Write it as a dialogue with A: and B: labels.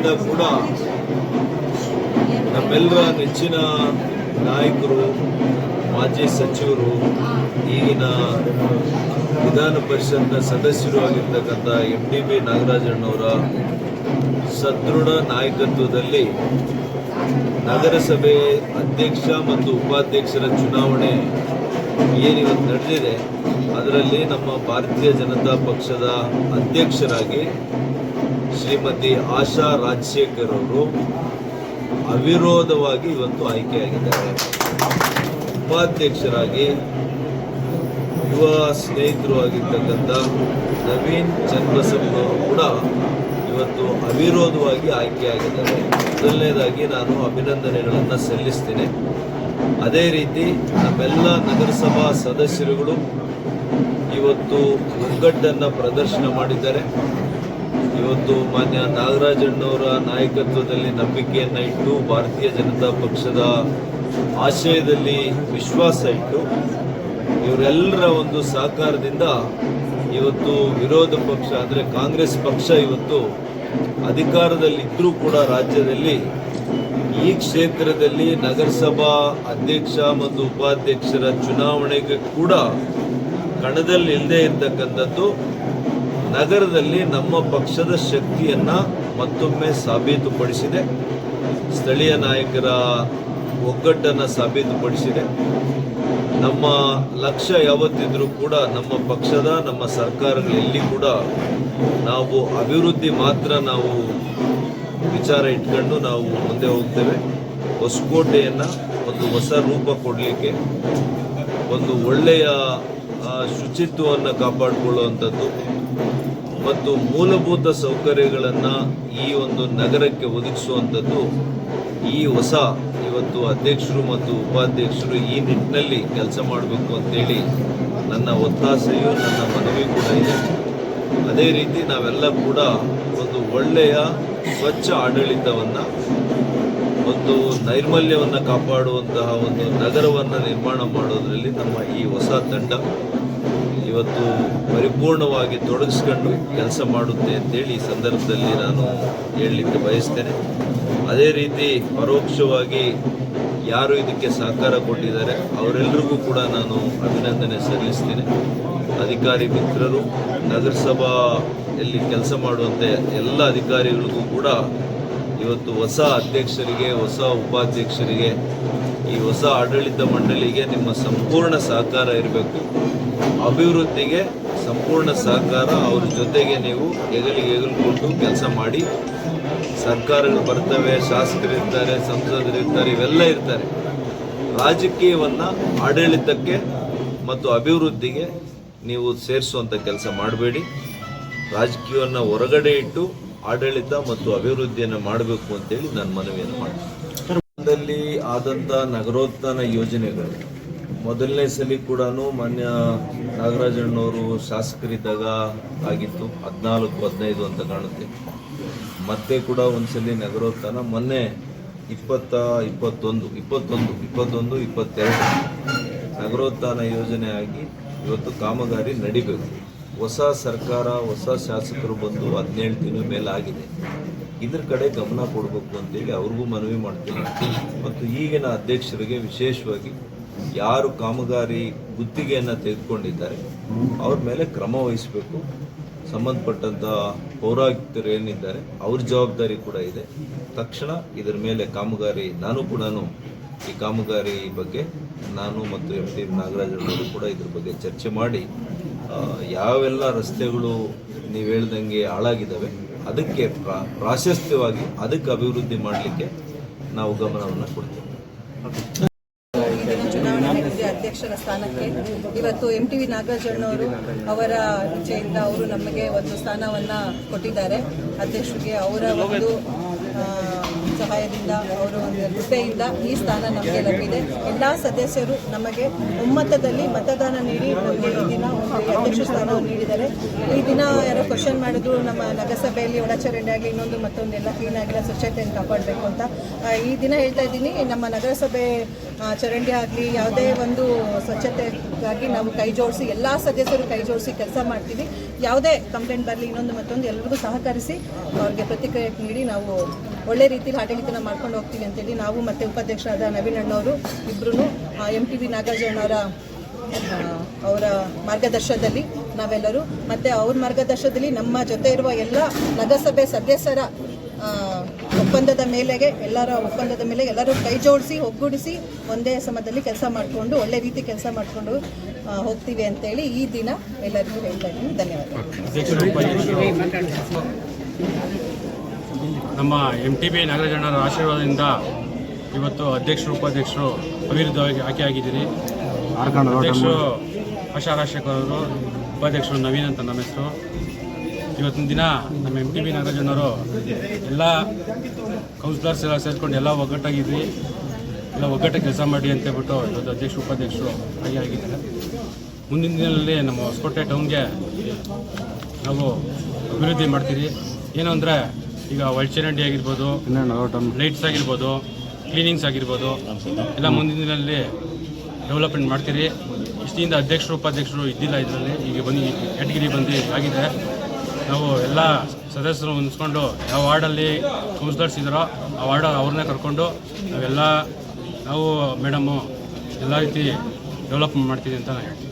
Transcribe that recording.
A: ವರ್ಷಗಳಿಂದ ಕೂಡ ನಮ್ಮೆಲ್ಲರ ನೆಚ್ಚಿನ ನಾಯಕರು, ಮಾಜಿ ಸಚಿವರು, ಈಗಿನ ವಿಧಾನ ಪರಿಷತ್ನ ಸದಸ್ಯರು ಆಗಿರ್ತಕ್ಕಂಥ ಎಂ ಡಿ ಬಿ ನಾಗರಾಜಣ್ಣವರ ಸದೃಢ ನಾಯಕತ್ವದಲ್ಲಿ ನಗರಸಭೆ ಅಧ್ಯಕ್ಷ ಮತ್ತು ಉಪಾಧ್ಯಕ್ಷರ ಚುನಾವಣೆ ಏನಿವತ್ತು ನಡೆದಿದೆ, ಅದರಲ್ಲಿ ನಮ್ಮ ಭಾರತೀಯ ಜನತಾ ಪಕ್ಷದ ಅಧ್ಯಕ್ಷರಾಗಿ ಶ್ರೀಮತಿ ಆಶಾ ರಾಜಶೇಖರ್ ಅವರು ಅವಿರೋಧವಾಗಿ ಇವತ್ತು ಆಯ್ಕೆಯಾಗಿದ್ದಾರೆ. ಉಪಾಧ್ಯಕ್ಷರಾಗಿ ಯುವ ಸ್ನೇಹಿತರು ಆಗಿರ್ತಕ್ಕಂಥ ನವೀನ್ ಚನ್ನಬಸಪ್ಪನವರು ಕೂಡ ಇವತ್ತು ಅವಿರೋಧವಾಗಿ ಆಯ್ಕೆಯಾಗಿದ್ದಾರೆ. ಮೊದಲನೇದಾಗಿ ನಾನು ಅಭಿನಂದನೆಗಳನ್ನು ಸಲ್ಲಿಸ್ತೇನೆ. ಅದೇ ರೀತಿ ನಮ್ಮೆಲ್ಲ ನಗರಸಭಾ ಸದಸ್ಯರುಗಳು ಇವತ್ತು ಒಗ್ಗಟ್ಟನ್ನು ಪ್ರದರ್ಶನ ಮಾಡಿದ್ದಾರೆ. ಇವತ್ತು ಮಾನ್ಯ ನಾಗರಾಜಣ್ಣವರ ನಾಯಕತ್ವದಲ್ಲಿ ನಂಬಿಕೆಯನ್ನು ಇಟ್ಟು ಭಾರತೀಯ ಜನತಾ ಪಕ್ಷದ ಆಶಯದಲ್ಲಿ ವಿಶ್ವಾಸ ಇಟ್ಟು ಇವರೆಲ್ಲರ ಒಂದು ಸಹಕಾರದಿಂದ ಇವತ್ತು ವಿರೋಧ ಪಕ್ಷ, ಅಂದರೆ ಕಾಂಗ್ರೆಸ್ ಪಕ್ಷ ಇವತ್ತು ಅಧಿಕಾರದಲ್ಲಿದ್ದರೂ ಕೂಡ ರಾಜ್ಯದಲ್ಲಿ ಈ ಕ್ಷೇತ್ರದಲ್ಲಿ ನಗರಸಭಾ ಅಧ್ಯಕ್ಷ ಮತ್ತು ಉಪಾಧ್ಯಕ್ಷರ ಚುನಾವಣೆಗೆ ಕೂಡ ಕಣದಲ್ಲಿ ಇಲ್ಲದೆ ಇರತಕ್ಕಂಥದ್ದು ನಗರದಲ್ಲಿ ನಮ್ಮ ಪಕ್ಷದ ಶಕ್ತಿಯನ್ನ ಮತ್ತೊಮ್ಮೆ ಸಾಬೀತುಪಡಿಸಿದೆ. ಸ್ಥಳೀಯ ನಾಯಕರ ಒಗ್ಗಟ್ಟನ್ನು ಸಾಬೀತುಪಡಿಸಿದೆ. ನಮ್ಮ ಲಕ್ಷ್ಯ ಯಾವತ್ತಿದ್ರೂ ಕೂಡ ನಮ್ಮ ಪಕ್ಷದ, ನಮ್ಮ ಸರ್ಕಾರಗಳಲ್ಲಿ ಕೂಡ ನಾವು ಅಭಿವೃದ್ಧಿ ಮಾತ್ರ ನಾವು ವಿಚಾರ ಇಟ್ಕೊಂಡು ನಾವು ಮುಂದೆ ಹೋಗ್ತೇವೆ. ಹೊಸಕೋಟೆಯನ್ನು ಒಂದು ಹೊಸ ರೂಪ ಕೊಡಲಿಕ್ಕೆ, ಒಂದು ಒಳ್ಳೆಯ ಶುಚಿತ್ವವನ್ನು ಕಾಪಾಡಿಕೊಳ್ಳುವಂಥದ್ದು ಮತ್ತು ಮೂಲಭೂತ ಸೌಕರ್ಯಗಳನ್ನು ಈ ಒಂದು ನಗರಕ್ಕೆ ಒದಗಿಸುವಂಥದ್ದು ಈ ಹೊಸ ಇವತ್ತು ಅಧ್ಯಕ್ಷರು ಮತ್ತು ಉಪಾಧ್ಯಕ್ಷರು ಈ ನಿಟ್ಟಿನಲ್ಲಿ ಕೆಲಸ ಮಾಡಬೇಕು ಅಂತೇಳಿ ನನ್ನ ಒತ್ತಾಸೆಯು ನನ್ನ ಮನವಿ ಕೂಡ ಇದೆ. ಅದೇ ರೀತಿ ನಾವೆಲ್ಲ ಕೂಡ ಒಂದು ಒಳ್ಳೆಯ ಸ್ವಚ್ಛ ಆಡಳಿತವನ್ನು ಒಂದು ನೈರ್ಮಲ್ಯವನ್ನು ಕಾಪಾಡುವಂತಹ ಒಂದು ನಗರವನ್ನು ನಿರ್ಮಾಣ ಮಾಡೋದರಲ್ಲಿ ನಮ್ಮ ಈ ಹೊಸ ತಂಡ ಇವತ್ತು ಪರಿಪೂರ್ಣವಾಗಿ ತೊಡಗಿಸ್ಕೊಂಡು ಕೆಲಸ ಮಾಡುತ್ತೆ ಅಂತೇಳಿ ಈ ಸಂದರ್ಭದಲ್ಲಿ ನಾನು ಹೇಳಲಿಕ್ಕೆ ಬಯಸ್ತೇನೆ. ಅದೇ ರೀತಿ ಪರೋಕ್ಷವಾಗಿ ಯಾರು ಇದಕ್ಕೆ ಸಹಕಾರ ಕೊಟ್ಟಿದ್ದಾರೆ ಅವರೆಲ್ಲರಿಗೂ ಕೂಡ ನಾನು ಅಭಿನಂದನೆ ಸಲ್ಲಿಸ್ತೇನೆ. ಅಧಿಕಾರಿ ಮಿತ್ರರು, ನಗರಸಭೆಯಲ್ಲಿ ಕೆಲಸ ಮಾಡುವಂತೆ ಎಲ್ಲ ಅಧಿಕಾರಿಗಳಿಗೂ ಕೂಡ ಇವತ್ತು ಹೊಸ ಅಧ್ಯಕ್ಷರಿಗೆ, ಹೊಸ ಉಪಾಧ್ಯಕ್ಷರಿಗೆ, ಈ ಹೊಸ ಆಡಳಿತ ಮಂಡಳಿಗೆ ನಿಮ್ಮ ಸಂಪೂರ್ಣ ಸಹಕಾರ ಇರಬೇಕು. ಅಭಿವೃದ್ಧಿಗೆ ಸಂಪೂರ್ಣ ಸಹಕಾರ, ಅವ್ರ ಜೊತೆಗೆ ನೀವು ಹೆಗಲಿಗೆ ಹೆಗಲು ಕೊಟ್ಟು ಕೆಲಸ ಮಾಡಿ. ಸರ್ಕಾರಗಳು ಬರ್ತವೆ ಶಾಸಕರಿರ್ತಾರೆ ಸಂಸದರಿರ್ತಾರೆ ಇವೆಲ್ಲ ಇರ್ತಾರೆ. ರಾಜಕೀಯವನ್ನು ಆಡಳಿತಕ್ಕೆ ಮತ್ತು ಅಭಿವೃದ್ಧಿಗೆ ನೀವು ಸೇರಿಸುವಂಥ ಕೆಲಸ ಮಾಡಬೇಡಿ. ರಾಜಕೀಯವನ್ನು ಹೊರಗಡೆ ಇಟ್ಟು ಆಡಳಿತ ಮತ್ತು ಅಭಿವೃದ್ಧಿಯನ್ನು ಮಾಡಬೇಕು ಅಂತೇಳಿ ನಾನು ಮನವಿಯನ್ನು ಮಾಡ್ತೀನಿ. ಆದಂಥ ನಗರೋತ್ಥಾನ ಯೋಜನೆಗಳು. ಮೊದಲನೇ ಸಲ ಕೂಡ ಮಾನ್ಯ ನಾಗರಾಜಣ್ಣವರು ಶಾಸಕರಿದ್ದಾಗ ಆಗಿತ್ತು, ಹದಿನಾಲ್ಕು, ಹದಿನೈದು ಅಂತ ಕಾಣುತ್ತೆ. ಮತ್ತೆ ಕೂಡ ಒಂದ್ಸಲಿ ನಗರೋತ್ಥಾನ, ಮೊನ್ನೆ ಇಪ್ಪತ್ತ, ಇಪ್ಪತ್ತೊಂದು ಇಪ್ಪತ್ತೊಂದು ಇಪ್ಪತ್ತೊಂದು, ಇಪ್ಪತ್ತೆರಡು ನಗರೋತ್ಥಾನ ಯೋಜನೆ ಆಗಿ ಇವತ್ತು ಕಾಮಗಾರಿ ನಡಿಬೇಕು. ಹೊಸ ಸರ್ಕಾರ, ಹೊಸ ಶಾಸಕರು ಬಂದು ಹದಿನೇಳು ತಿಂಗಳ ಮೇಲೆ ಆಗಿದೆ. ಇದ್ರ ಕಡೆ ಗಮನ ಕೊಡಬೇಕು ಅಂತೇಳಿ ಅವ್ರಿಗೂ ಮನವಿ ಮಾಡ್ತೀನಿ. ಮತ್ತು ಈಗಿನ ಅಧ್ಯಕ್ಷರಿಗೆ ವಿಶೇಷವಾಗಿ ಯಾರು ಕಾಮಗಾರಿ ಗುತ್ತಿಗೆಯನ್ನು ತೆಗೆದುಕೊಂಡಿದ್ದಾರೆ, ಅವ್ರ ಮೇಲೆ ಕ್ರಮ ವಹಿಸಬೇಕು. ಸಂಬಂಧಪಟ್ಟಂತ ಪೌರಾಯುಕ್ತರು ಏನಿದ್ದಾರೆ, ಅವ್ರ ಜವಾಬ್ದಾರಿ ಕೂಡ ಇದೆ. ತಕ್ಷಣ ಇದರ ಮೇಲೆ ಕಾಮಗಾರಿ, ನಾನು ಕೂಡ ಈ ಕಾಮಗಾರಿ ಬಗ್ಗೆ, ನಾನು ಮತ್ತು ಎಂ ಟಿ ನಾಗರಾಜ್ ಕೂಡ ಇದ್ರ ಬಗ್ಗೆ ಚರ್ಚೆ ಮಾಡಿ ಯಾವೆಲ್ಲ ರಸ್ತೆಗಳು ನೀವು ಹೇಳ್ದಂಗೆ ಹಾಳಾಗಿದ್ದಾವೆ, ಅದಕ್ಕೆ ಪ್ರಾ- ಪ್ರಾಶಸ್ತ್ಯವಾಗಿ ಅದಕ್ಕೆ ಅಭಿವೃದ್ಧಿ ಮಾಡಲಿಕ್ಕೆ ನಾವು ಗಮನವನ್ನು ಕೊಡ್ತೇವೆ.
B: ಅಧ್ಯಕ್ಷರ ಸ್ಥಾನಕ್ಕೆ ಇವತ್ತು ಎಂ ಟಿ ವಿ ನಾಗರಾಜಣ್ಣವರು ಅವರ ಇಚ್ಛೆಯಿಂದ ಅವರು ನಮಗೆ ಒಂದು ಸ್ಥಾನವನ್ನ ಕೊಟ್ಟಿದ್ದಾರೆ. ಅಧ್ಯಕ್ಷರಿಗೆ ಅವರ ಒಂದು ಸಹಾಯದಿಂದ ಅವರ ಒಂದು ಕೃಪೆಯಿಂದ ಈ ಸ್ಥಾನ ನಮಗೆ ಲಭ್ಯದೆ ಎಲ್ಲ ಸದಸ್ಯರು ನಮಗೆ ಒಮ್ಮತದಲ್ಲಿ ಮತದಾನ ನೀಡಿ ನಮಗೆ ಈ ದಿನ ಒಂದು ಅಧ್ಯಕ್ಷ ಸ್ಥಾನವನ್ನು ನೀಡಿದ್ದಾರೆ. ಈ ದಿನ ಯಾರೋ ಕ್ವಶನ್ ಮಾಡಿದ್ರು, ನಮ್ಮ ನಗರಸಭೆಯಲ್ಲಿ ಒಳಚರಂಡಿ ಆಗಲಿ, ಇನ್ನೊಂದು ಮತ್ತೊಂದು ಎಲ್ಲ ಕ್ಲೀನ್ ಆಗಿಲ್ಲ ಸ್ವಚ್ಛತೆಯನ್ನು ಕಾಪಾಡಬೇಕು ಅಂತ ಈ ದಿನ ಹೇಳ್ತಾ ಇದ್ದೀನಿ. ನಮ್ಮ ನಗರಸಭೆ ಚರಂಡಿ ಆಗಲಿ, ಯಾವುದೇ ಒಂದು ಸ್ವಚ್ಛತೆಗಾಗಿ ನಾವು ಕೈ ಜೋಡಿಸಿ, ಎಲ್ಲ ಸದಸ್ಯರು ಕೈ ಜೋಡಿಸಿ ಕೆಲಸ ಮಾಡ್ತೀವಿ. ಯಾವುದೇ ಕಂಪ್ಲೇಂಟ್ ಬರಲಿ, ಇನ್ನೊಂದು ಮತ್ತೊಂದು ಎಲ್ಲರಿಗೂ ಸಹಕರಿಸಿ ಅವ್ರಿಗೆ ಪ್ರತಿಕ್ರಿಯೆ ನೀಡಿ ನಾವು ಒಳ್ಳೆ ರೀತಿಯಲ್ಲಿ ಆಡಳಿತನ ಮಾಡ್ಕೊಂಡು ಹೋಗ್ತೀವಿ ಅಂತೇಳಿ ನಾವು ಮತ್ತು ಉಪಾಧ್ಯಕ್ಷರಾದ ನವೀನ್ ಅಣ್ಣವರು ಇಬ್ಬರೂ ಎಂ ಟಿ ವಿ ನಾಗಾರ್ಜುನವರ ಅವರ ಮಾರ್ಗದರ್ಶನದಲ್ಲಿ ನಾವೆಲ್ಲರೂ, ಮತ್ತು ಅವ್ರ ಮಾರ್ಗದರ್ಶನದಲ್ಲಿ ನಮ್ಮ ಜೊತೆ ಇರುವ ಎಲ್ಲ ನಗರಸಭೆ ಸದಸ್ಯರ ಒಪ್ಪಂದದ ಮೇಲೆಗೆ ಎಲ್ಲರ ಒಪ್ಪಂದದ ಮೇಲೆ ಎಲ್ಲರೂ ಕೈ ಜೋಡಿಸಿ ಒಗ್ಗೂಡಿಸಿ ಒಂದೇ ಸಮಯದಲ್ಲಿ ಕೆಲಸ ಮಾಡಿಕೊಂಡು ಒಳ್ಳೆ ರೀತಿ ಕೆಲಸ ಮಾಡಿಕೊಂಡು ಹೋಗ್ತೀವಿ ಅಂತೇಳಿ ಈ ದಿನ ಎಲ್ಲರಿಗೂ ಹೇಳ್ತಾ ಇದ್ದೀನಿ. ಧನ್ಯವಾದ
C: ನಮ್ಮ ಎಂ ಟಿ ಬಿ ನಾಗರಾಜಣ್ಣರ ಆಶೀರ್ವಾದದಿಂದ ಇವತ್ತು ಅಧ್ಯಕ್ಷರು ಉಪಾಧ್ಯಕ್ಷರು ಅವಿರುದ್ಧವಾಗಿ ಆಯ್ಕೆಯಾಗಿದ್ದೀರಿ ಅಧ್ಯಕ್ಷರು ಆಶಾ ರಾಜಶೇಖರ್ ಅವರು ಉಪಾಧ್ಯಕ್ಷರು ನವೀನ್ ಅಂತ ನಮ್ಮ ಹೆಸರು. ಇವತ್ತಿನ ದಿನ ನಮ್ಮ ಎಂ ಟಿ ಬಿ ನಾಗರಾಜಣ್ಣವರು ಎಲ್ಲ ಕೌನ್ಸಿಲರ್ಸ್ ಎಲ್ಲ ಸೇರಿಕೊಂಡು ಎಲ್ಲ ಒಗ್ಗಟ್ಟಾಗಿದ್ವಿ ಎಲ್ಲ ಒಗ್ಗಟ್ಟಾಗಿ ಕೆಲಸ ಮಾಡಿ ಅಂತ ಹೇಳ್ಬಿಟ್ಟು ಇವತ್ತು ಅಧ್ಯಕ್ಷರು ಉಪಾಧ್ಯಕ್ಷರು ಆಗಿ ಆಗಿದ್ದಾರೆ. ಮುಂದಿನ ದಿನದಲ್ಲಿ ನಮ್ಮ ಹೊಸಕೋಟೆ ಟೌನ್ಗೆ ನಾವು ಅಭಿವೃದ್ಧಿ ಮಾಡ್ತೀವಿ ಏನು ಅಂದರೆ ಈಗ ವೈಟ್ ಚರಂಡಿ ಆಗಿರ್ಬೋದು, ಲೈಟ್ಸ್ ಆಗಿರ್ಬೋದು, ಕ್ಲೀನಿಂಗ್ಸ್ ಆಗಿರ್ಬೋದು, ಎಲ್ಲ ಮುಂದಿನ ದಿನದಲ್ಲಿ ಡೆವಲಪ್ಮೆಂಟ್ ಮಾಡ್ತೀರಿ. ಇಷ್ಟಿಂದ ಅಧ್ಯಕ್ಷರು, ಉಪಾಧ್ಯಕ್ಷರು ಇದ್ದಿಲ್ಲ ಇದರಲ್ಲಿ. ಈಗ ಬಂದು ಕ್ಯಾಟಗಿರಿ ಬಂದು ಆಗಿದೆ. ನಾವು ಎಲ್ಲ ಸದಸ್ಯರು ಹೊಂದಿಸ್ಕೊಂಡು ಯಾವ ವಾರ್ಡಲ್ಲಿ ಕೌನ್ಸಿಲರ್ಸ್ ಆ ವಾರ್ಡ್ ಅವ್ರನ್ನೇ ಕರ್ಕೊಂಡು ನಾವೆಲ್ಲ ನಾವು ಮೇಡಮ್ಮು ಎಲ್ಲ ರೀತಿ ಡೆವಲಪ್ ಮಾಡ್ತೀವಿ ಅಂತ ನಾನು ಹೇಳ್ತೀನಿ.